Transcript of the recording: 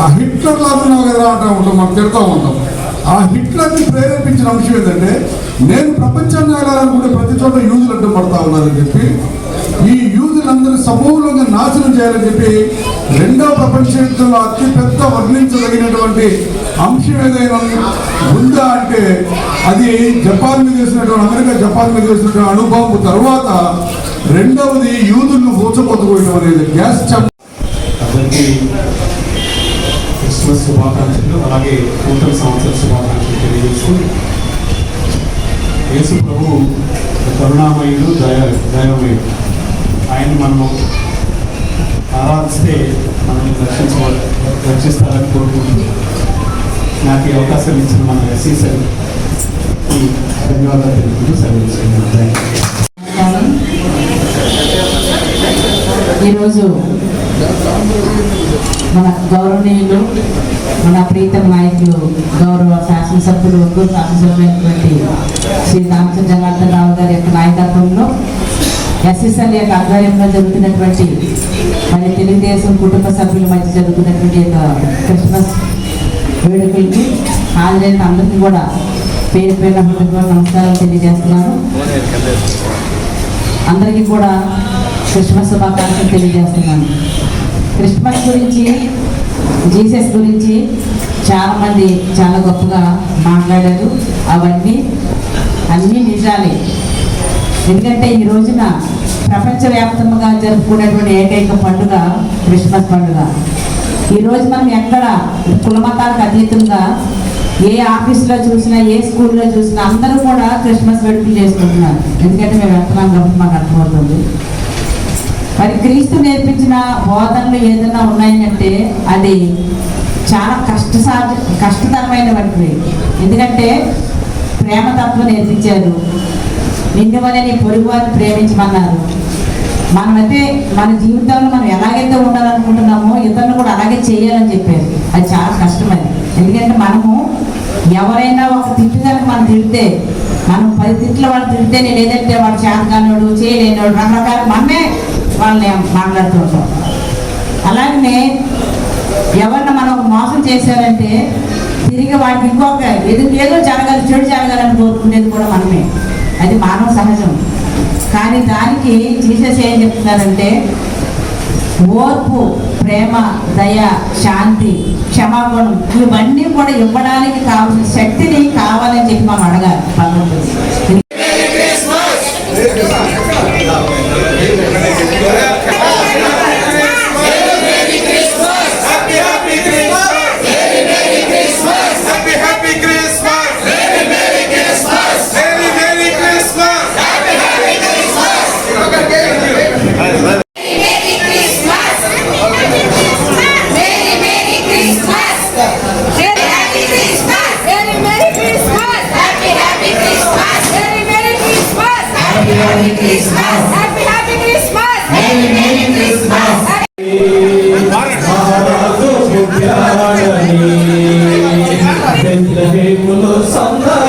ఆ హిట్లర్ లాగా కదా అంటూ ఉంటాం మనం తిడతా ఉంటాం. ఆ హిట్లర్ని ప్రేరేపించిన అంశం ఏంటంటే నేను ప్రపంచాన్ని వెళ్ళాలనుకుంటే ప్రతి చోట యూజులు అడ్డు పడతా ఉన్నారని చెప్పి ఈ యూజులందరూ సమూలంగా నాశనం చేయాలని చెప్పి రెండవ ప్రపంచ యుద్ధంలో అతిపెద్ద వర్ణించదగినటువంటి అంశం ఏదైనా ఉందా అంటే అది జపాన్ మీద వేసినటువంటి అమెరికా జపాన్ మీద వేసినటువంటి అనుభవం తర్వాత రెండవది యూదులను ఊచకొట్టుకోవడం అనేది గ్యాస్ చంప అందరికీ క్రిస్మస్ శుభాకాంక్షలు అలాగే నూతన సంవత్సర శుభాకాంక్షలు తెలియజేస్తూ యేసు ప్రభు కరుణామయుడు దయ దైవమయుడు ఆయన్ని మనము ఆరాధిస్తే మనల్ని రక్షించ రక్షిస్తారని కోరుకుంటూ నాకు ఈ అవకాశం ఇచ్చిన మన ఎస్సీ సార్ ఈ ధన్యవాదాలు తెలుపుతూ సెలవు ఈరోజు మన గౌరవనీయులు మన ప్రీతం నాయకులు గౌరవ శాసనసభ్యులు ఒక్కరు శాసనసభ్యులైనటువంటి శ్రీ రామచంద్ర జనార్దన్ రావు గారి యొక్క నాయకత్వంలో ఎస్ఎస్ఎల్ యొక్క ఆధ్వర్యంలో జరుగుతున్నటువంటి మరి తెలుగుదేశం కుటుంబ సభ్యుల మధ్య జరుగుతున్నటువంటి యొక్క క్రిస్మస్ వేడుకలకి హాజరైన అందరికీ కూడా పేరు పేరు కూడా నమస్కారం తెలియజేస్తున్నాను అందరికీ కూడా క్రిస్మస్ శుభాకాంక్షలు తెలియజేస్తున్నాను. క్రిస్మస్ గురించి జీసస్ గురించి చాలామంది చాలా గొప్పగా మాట్లాడారు. అవన్నీ అన్నీ నిజాలే. ఎందుకంటే ఈ రోజున ప్రపంచవ్యాప్తంగా జరుపుకునేటువంటి ఏకైక పండుగ క్రిస్మస్ పండుగ. ఈరోజు మనం ఎక్కడ కులమతాలకు అతీతంగా ఏ ఆఫీస్లో చూసినా ఏ స్కూల్లో చూసినా అందరూ కూడా క్రిస్మస్ వేడుకలు చేసుకుంటున్నారు. ఎందుకంటే మేము వెళ్తున్నాం కాబట్టి మాకు అర్థమవుతుంది. మరి క్రీస్తు నేర్పించిన బోధనలు ఏదైనా ఉన్నాయంటే అది చాలా కష్టసాధ కష్టతరమైనటువంటివి ఎందుకంటే ప్రేమతత్వం నేర్పించారు. నిన్ను వల్ల నీ పొరుగు వారిని ప్రేమించమన్నారు. మనమైతే మన జీవితంలో మనం ఎలాగైతే ఉండాలనుకుంటున్నామో ఇతరులు కూడా అలాగే చేయాలని చెప్పారు. అది చాలా కష్టమది ఎందుకంటే మనము ఎవరైనా ఒక తిట్టు కనుక మనం తిడితే మనం పది తిట్లు వాళ్ళు తిడితే నేను ఏదంటే వాడు చేతగానోడు చేయలేనోడు రకరకాల మనమే వాళ్ళని మాట్లాడుతూ ఉంటాం అలాగనే ఎవరిని మనం మోసం చేశారంటే తిరిగి వాడికి ఇంకొక ఏదో ఏదో జరగాలి చెడు జరగాలని కోరుకునేది కూడా మనమే. అది మానవ సహజం. కానీ దానికి జీసస్ ఏం చెప్తున్నారంటే ఓర్పు ప్రేమ దయ శాంతి క్షమాగుణం ఇవన్నీ కూడా ఇవ్వడానికి కావాల్సిన శక్తిని కావాలని చెప్పి మనం అడగాలి. భగవంతుడు Merry Christmas. Happy Happy Christmas. Merry Merry Christmas. సంగ